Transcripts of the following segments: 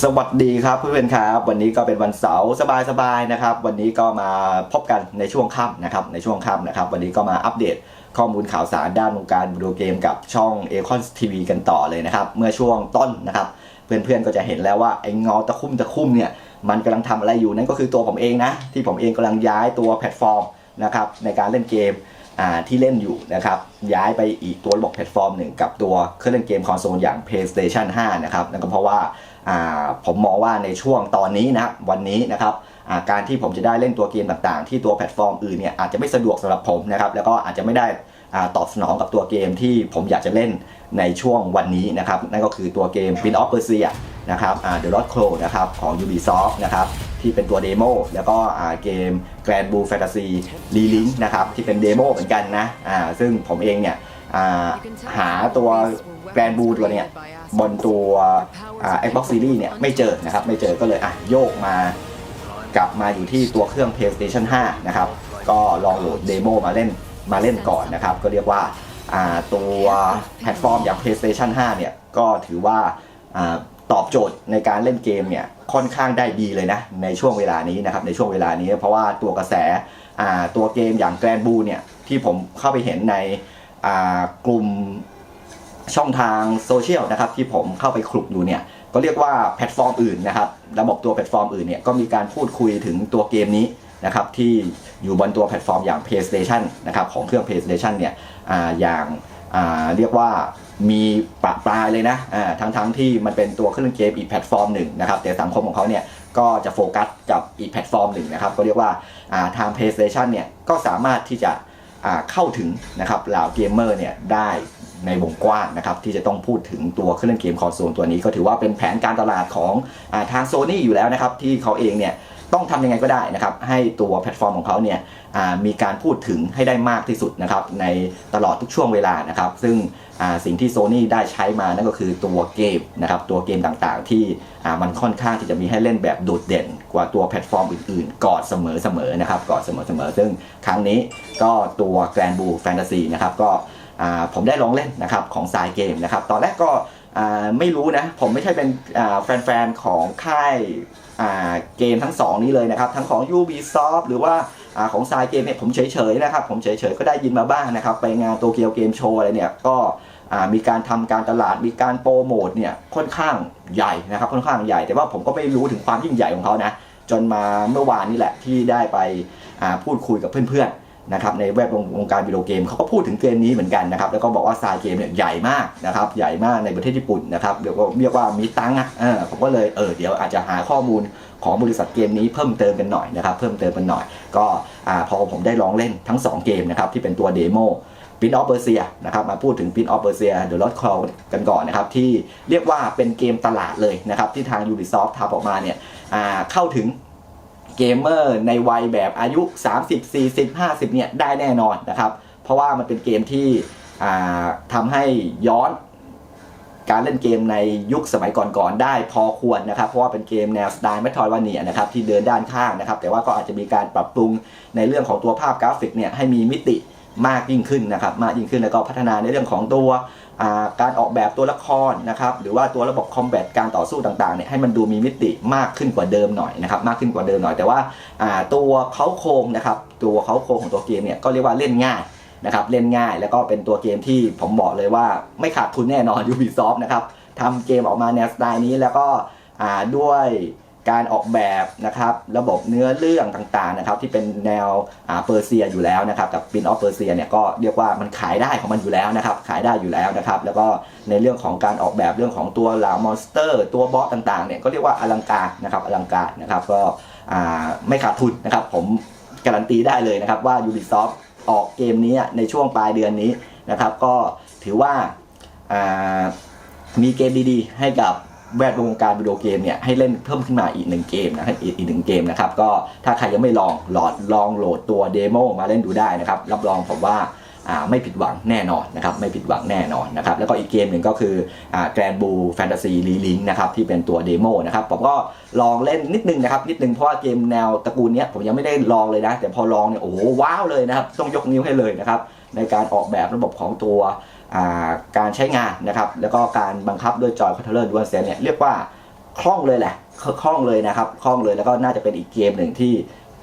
สวัสดีครับเพื่อนๆครับ วันนี้ก็เป็นวันเสาร์สบายๆนะครับ วันนี้ก็มาพบกันในช่วงค่ำนะครับในช่วงค่ำนะครับ วันนี้ก็มาอัปเดตข้อมูลข่าวสารด้านวงการวิดีโอเกมกับช่อง a c o n TV กันต่อเลยนะครับ เมื่อช่วงต้นนะครับ เพื่อนๆก็จะเห็นแล้วว่าไอ้เงาตะคุ่มตะคุ่มเนี่ยมันกำลังทำอะไรอยู่นั่นก็คือตัวผมเองนะ ที่ผมเองกำลังย้ายตัวแพลตฟอร์มนะครับในการเล่นเกมที่เล่นอยู่นะครับย้ายไปอีกตัวระบบแพลตฟอร์มหนึ่งกับตัวเครื่องเล่นเกมคอนโซลอย่าง PlayStation 5 นะครับนั่นก็เพราะว่า ผมมองว่าในช่วงตอนนี้นะวันนี้นะครับการที่ผมจะได้เล่นตัวเกมต่างๆ ที่ตัวแพลตฟอร์มอื่นเนี่ยอาจจะไม่สะดวกสำหรับผมนะครับแล้วก็อาจจะไม่ได้ตอบสนองกับตัวเกมที่ผมอยากจะเล่นในช่วงวันนี้นะครับนั่นก็คือตัวเกม Prince of Persia นะครับ The Lost Crow นะครับของ Ubisoft นะครับที่เป็นตัวเดโมแล้วก็เกม Grand Blue Fantasy Relink นะครับที่เป็นเดโมเหมือนกันนะซึ่งผมเองเนี่ย หาตัว Grand Blue ตัวเนี้ยบนตัวอ่า Xbox Series เนี่ยไม่เจอนะครับไม่เจอก็เลยอะโยกมากลับมาอยู่ที่ตัวเครื่อง PlayStation 5 นะครับ ก็ลองโหลดเดโมมาเล่นมาเล่นก่อนนะครับ ก็เรียกว่าตัวแพลตฟอร์มอย่าง PlayStation 5 เนี่ย ก็ถือว่าอตอบโจทย์ในการเล่นเกมเนี่ยค่อนข้างได้ดีเลยนะ ในช่วงเวลานี้นะครับในช่วงเวลานี้เพราะว่าตัวกระแสตัวเกมอย่างแกรนบูเนี่ยที่ผมเข้าไปเห็นใน กลุ่มช่องทางโซเชียลนะครับที่ผมเข้าไปคลุกอยู่เนี่ยก็เรียกว่าแพลตฟอร์มอื่นนะครับระบบตัวแพลตฟอร์มอื่นเนี่ยก็มีการพูดคุยถึงตัวเกมนี้นะครับที่อยู่บนตัวแพลตฟอร์มอย่าง PlayStation นะครับของเครื่อง PlayStation เนี่ยออย่างาเรียกว่ามีปะปลายเลยนะทั้งทั้งๆที่มันเป็นตัวเครื่องเกมอีกแพลตฟอร์มหนึ่งนะครับแต่สังคมของเขาเนี่ยก็จะโฟกัสกับอีกแพลตฟอร์มหนึ่งนะครับก็เรียกว่าาทาง PlayStation เนี่ยก็สามารถที่จะ เข้าถึงนะครับเหล่าเกมเมอร์เนี่ยได้ในวงกว้างนะครับที่จะต้องพูดถึงตัวเครื่องเล่นเกมคอนโซลตัวนี้ก็ถือว่าเป็นแผนการตลาดของอทางโซนี่อยู่แล้วนะครับที่เขาเองเนี่ย ต้องทำยังไงก็ได้นะครับให้ตัวแพลตฟอร์มของเขาเนี่ยมีการพูดถึงให้ได้มากที่สุดนะครับในตลอดทุกช่วงเวลานะครับซึ่งสิ่งที่โซนี่ได้ใช้มานั่นก็คือตัวเกมนะครับตัวเกมต่างๆ ที่มันค่อนข้างที่จะมีให้เล่นแบบโดดเด่น กว่าตัวแพลตฟอร์มอื่นๆ กอนเสมอๆนะครับกอนเสมอๆซึ่งครั้งนี้ก็ตัว Grand Blue Fantasy นะครับก็ผมได้ลองเล่นนะครับของสายเกมนะครับตอนแรกก็ ไม่รู้นะ ผมไม่ใช่เป็นแฟนๆ ของค่ายเกมทั้งสองนี้เลยนะครับ ทั้งของ Ubisoft หรือว่าอของสายเกมเนี่ยผมเฉยๆนะครับ ผมเฉยๆ ก็ได้ยินมาบ้างนะครับ ไปงานโตเกียวเกมโชว์อะไรเนี่ย ก็มีการทำการตลาดมีการโปรโมทเนี่ยค่อนข้างใหญ่นะครับ ค่อนข้างใหญ่ แต่ว่าผมก็ไม่รู้ถึงความยิ่งใหญ่ของเขานะ จนมาเมื่อวานนี้แหละที่ได้ไปพูดคุยกับเพื่อนๆ นะครับในแวดวงวงการวิดีโอเกมเขาก็พูดถึงเกมนี้เหมือนกันนะครับแล้วก็บอกว่าซายเกมเนี่ยใหญ่มากนะครับใหญ่มากในประเทศญี่ปุ่นนะครับเดี๋ยวก็เรียกว่ามีตังค์อะเออผมก็เลยเออเดี๋ยวอาจจะหาข้อมูลของบริษัทเกมนี้เพิ่มเติมกันหน่อยนะครับเพิ่มเติมกันหน่อย ก็อ่าพอผมได้ลองเล่นทั้งสองเกมนะครับที่เป็นตัวเดโมปินออฟเปอร์เซียนะครับมาพูดถึงปินออฟเปอร์เซียเดอะลอตคลกันก่อนนะครับที่เรียกว่าเป็นเกมตลาดเลยนะครับที่ทาง Ubisoft ทำออกมาเนี่ยเข้าถึง เกมเมอร์ในวัยแบบอายุ 30 40 50 เนี่ยได้แน่นอนนะครับ เพราะว่ามันเป็นเกมที่ทำให้ย้อนการเล่นเกมในยุคสมัยก่อนๆได้พอควรนะครับ เพราะว่าเป็นเกมแนวสไตล์เมทรอยวานีนะครับที่เดินด้านข้างนะครับ แต่ว่าก็อาจจะมีการปรับปรุงในเรื่องของตัวภาพกราฟิกเนี่ยให้มีมิติมากยิ่งขึ้นนะครับ มากยิ่งขึ้นแล้วก็พัฒนาในเรื่องของตัว การออกแบบตัวละครนะครับหรือว่าตัวระบบคอมแบทการต่อสู้ต่างๆเนี่ยให้มันดูมีมิติมากขึ้นกว่าเดิมหน่อยนะครับมากขึ้นกว่าเดิมหน่อย แต่ว่าตัวเขาโครงนะครับตัวเขาโครงของตัวเกมเนี่ยก็เรียกว่าเล่นง่ายนะครับเล่นง่ายแล้วก็เป็นตัวเกมที่ผมบอกเลยว่าไม่ขาดทุนแน่นอน Ubisoft นะครับทำเกมออกมาแนวสไตล์นี้แล้วก็ด้วย การออกแบบนะครับระบบเนื้อเรื่องต่างๆนะครับที่เป็นแนวเปอร์เซียอยู่แล้วนะครับกับปินออฟเปอร์เซียเนี่ยก็เรียกว่ามันขายได้ของมันอยู่แล้วนะครับขายได้อยู่แล้วนะครับแล้วก็ในเรื่องของการออกแบบเรื่องของตัวเหล่ามอนสเตอร์ ตัวบอสต่างๆเนี่ยก็เรียกว่าอลังการนะครับอลังการนะครับก็ไม่ขาดทุนนะครับผมการันตีได้เลยนะครับว่า Ubisoft ออกเกมนี้ในช่วงปลายเดือนนี้นะครับก็ถือว่ามีเกมดีๆ ให้กับ แวดวงการวิดีโอเกมเนี่ยให้เล่นเพิ่มขึ้นมาอีกหนึ่งเกมนะอีกอีกหนึ่งเกมนะครับก็ถ้าใครยังไม่ลองหลดลองโหลดตัวเดโมมาเล่นดูได้นะครับรับรองผมว่าไม่ผิดหวังแน่นอนนะครับไม่ผิดหวังแน่นอนนะครับแล้วก็อีกเกมหนึ่งก็คือแกรนบูแฟนตาซีรีลิงนะครับที่เป็นตัวเดโมนะครับผมก็ลองเล่นนิดนึงนะครับนิดนึงเพราะว่าเกมแนวตระกูลเนี้ยผมยังไม่ได้ลองเลยนะ แต่พอลองเนี่ยโอ้โหว้าวเลยนะครับต้องยกนิ้วให้เลยนะครับในการออกแบบระบบของตัว การใช้งานนะครับ แล้วก็การบังคับด้วยจอยคอนโทรลเลอร์ดวลเซนเนี่ยเรียกว่าคล่องเลยแหละคล่องเลยนะครับคล่องเลยแล้วก็น่าจะเป็นอีกเกมหนึ่งที่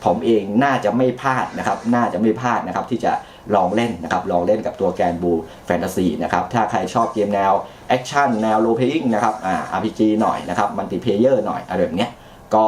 ผมเองน่าจะไม่พลาดนะครับ น่าจะไม่พลาดนะครับที่จะลองเล่นนะครับ ลองเล่นกับตัวแกนบูแฟนตาซีนะครับ ถ้าใครชอบเกมแนวแอคชั่นแนวโรลเพลย์นะครับ อ่า RPG หน่อยนะครับ มัลติเพเยอร์หน่อยอะไรแบบเนี้ย ก็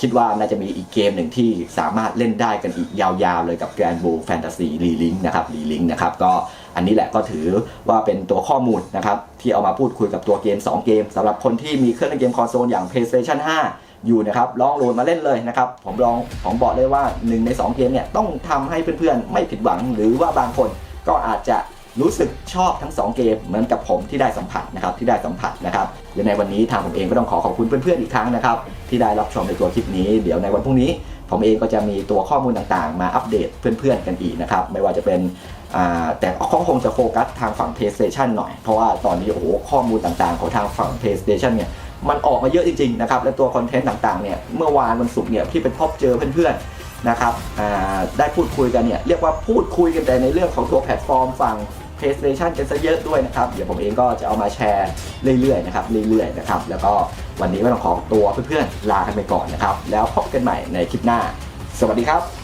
คิดว่าน่าจะมีอีกเกมหนึ่งที่สามารถเล่นได้กันอีกยาวๆเลยกับแกรนบูแฟนตาซีรีลิงนะครับรีลิงนะครับก็อันนี้แหละก็ถือว่าเป็นตัวข้อมูลนะครับ ที่เอามาพูดคุยกับตัวเกม 2 เกมสำหรับคนที่มีเครื่องเล่นเกมคอนโซลอย่าง PlayStation 5 อยู่นะครับลองโหลดมาเล่นเลยนะครับ ผมลองผมบอกเลยว่า 1 ใน 2 เกมเนี่ยต้องทำให้เพื่อนๆ ไม่ผิดหวัง หรือว่าบางคนก็อาจจะ รู้สึกชอบทั้ง 2 เกมเหมือนกับผมที่ได้สัมผัสนะครับที่ได้สัมผัสนะครับและในวันนี้ทางผมเองก็ต้องขอขอบคุณเพื่อนๆอีกครั้งนะครับที่ได้รับชมในตัวคลิปนี้เดี๋ยวในวันพรุ่งนี้ ผมเองก็จะมีตัวข้อมูลต่างๆ มาอัปเดตเพื่อนๆกันอีกนะครับไม่ว่าจะเป็นแต่ก็คงจะโฟกัสทางฝั่ง PlayStation หน่อย เพราะว่าตอนนี้โอ้โหข้อมูลต่างๆ ของทางฝั่ง PlayStation เนี่ยมันออกมาเยอะจริงๆนะครับและตัวคอนเทนต์ต่างๆเนี่ยเมื่อวานวันศุกร์เนี่ยที่เป็นพบเจอเพื่อนๆ นะครับได้พูดคุยกันเนี่ยเรียกว่าพูดคุยกันแต่ในเรื่องของตัวแพลตฟอร์มฝั่ง PlayStation กันซะเยอะด้วยนะครับ เดี๋ยวผมเองก็จะเอามาแชร์เรื่อยๆนะครับเรื่อยๆนะครับแล้วก็วันนี้ก็ต้องขอตัวเพื่อนๆลากันไปก่อนนะครับ แล้วพบกันใหม่ในคลิปหน้า สวัสดีครับ